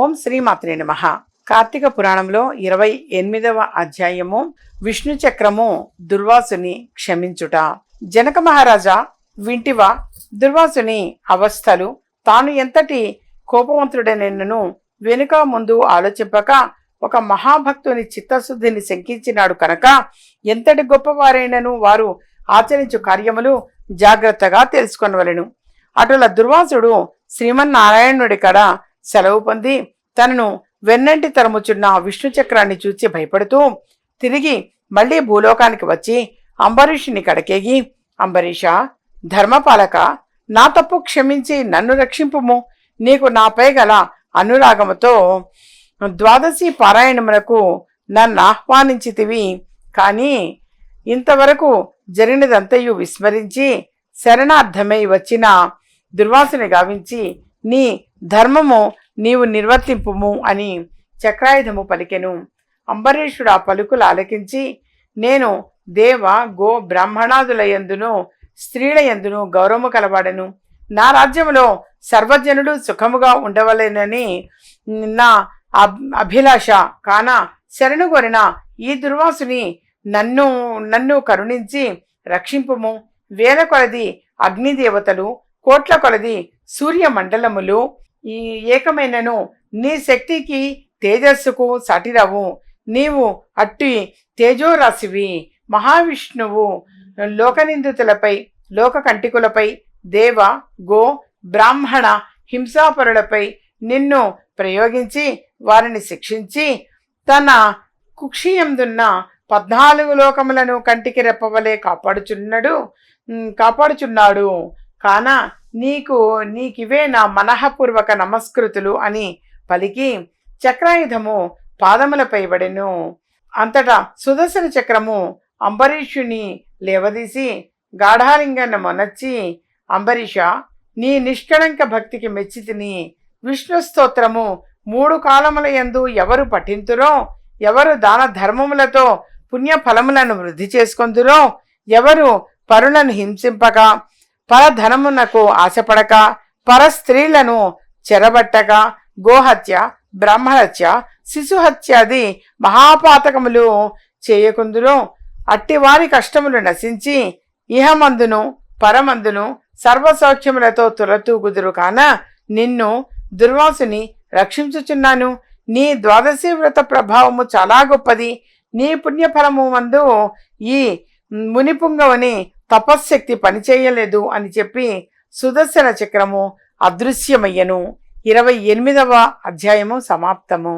ఓం శ్రీ మాత్రే నమ. కార్తీక పురాణంలో ఇరవై ఎనిమిదవ అధ్యాయము విష్ణు చక్రము దుర్వాసుని క్షమించుట. జనక మహారాజా వింటివా దుర్వాసుని అవస్థలు తాను ఎంతటి కోపవంతుడనెన్నను వెనుక ముందు ఆలోచింపక ఒక మహాభక్తుని చిత్తశుద్ధిని శంకించినాడు కనుక ఎంతటి గొప్పవారైనను వారు ఆచరించు కార్యములు జాగ్రత్తగా తెలుసుకొనవలెను. అటుల దుర్వాసుడు శ్రీమన్నారాయణుడి కడ సెలవు పొంది తనను వెన్నంటి తరముచున్న విష్ణు చక్రాన్ని చూచి భయపడుతూ తిరిగి మళ్ళీ భూలోకానికి వచ్చి అంబరీషుని కడకేగి అంబరీష ధర్మపాలక నా తప్పు క్షమించి నన్ను రక్షింపుము. నీకు నాపై గల అనురాగముతో ద్వాదశి పారాయణమునకు నన్ను ఆహ్వానించితివి. కానీ ఇంతవరకు జరిగినదంతయు విస్మరించి శరణార్థమై వచ్చిన దుర్వాసుని గావించి నీ ధర్మము నీవు నిర్వర్తింపుము అని చక్రాయుధము పలికెను. అంబరీషుడు ఆ పలుకులు ఆలకించి నేను దేవ గో బ్రాహ్మణాదుల యందును స్త్రీల యందును గౌరవము కలవాడను. నా రాజ్యములో సర్వజనుడు సుఖముగా ఉండవలేనని నా అబ్- అభిలాష కాన శరణు కోరిన ఈ దుర్వాసుని నన్ను నన్ను కరుణించి రక్షింపుము. వేల కొలది అగ్నిదేవతలు కోట్ల కొలది సూర్య మండలములు ఈ ఏకమైనను నీ శక్తికి తేజస్సుకు సటిరవు నీవు అట్టి తేజోరాశివి. మహావిష్ణువు లోకనిందితులపై లోక కంటికులపై దేవ గో బ్రాహ్మణ హింసాపరులపై నిన్ను ప్రయోగించి వారిని శిక్షించి తన కుక్షియందున్న పద్నాలుగు లోకములను కంటికి రెప్పవలే కాపాడుచున్నాడు కాపాడుచున్నాడు. కాన నీకు నీకివే నా మనఃపూర్వక నమస్కృతులు అని పలికి చక్రాయుధము పాదములపై పడెను. అంతటా సుదర్శన చక్రము అంబరీషుని లేవదీసి గాఢాలింగాన్ని మొనర్చి అంబరీష నీ నిష్కళంక భక్తికి మెచ్చితిని విష్ణు స్తోత్రము మూడు కాలముల యందు ఎవరు పఠింతురో ఎవరు దాన ధర్మములతో పుణ్యఫలములను వృద్ధి చేసుకొందురో ఎవరు పరులను హింసింపక పరధనమునకు ఆశపడక పర స్త్రీలను చెరబట్టక గోహత్య బ్రహ్మహత్య శిశుహత్యాది మహాపాతకములు చేయకుందురో అట్టివారి కష్టములు నశించి ఇహమందును పరమందును సర్వసౌఖ్యములతో తులతూగుదురు కాన నిన్ను దుర్వాసుని రక్షించుచున్నాను. నీ ద్వాదశి వ్రత ప్రభావము చాలా గొప్పది. నీ పుణ్యఫలము మందు ఈ మునిపుంగవని తపశ్శక్తి పనిచేయలేదు అని చెప్పి సుదర్శన చక్రము అదృశ్యమయ్యను. ఇరవై ఎనిమిదవ అధ్యాయము సమాప్తము.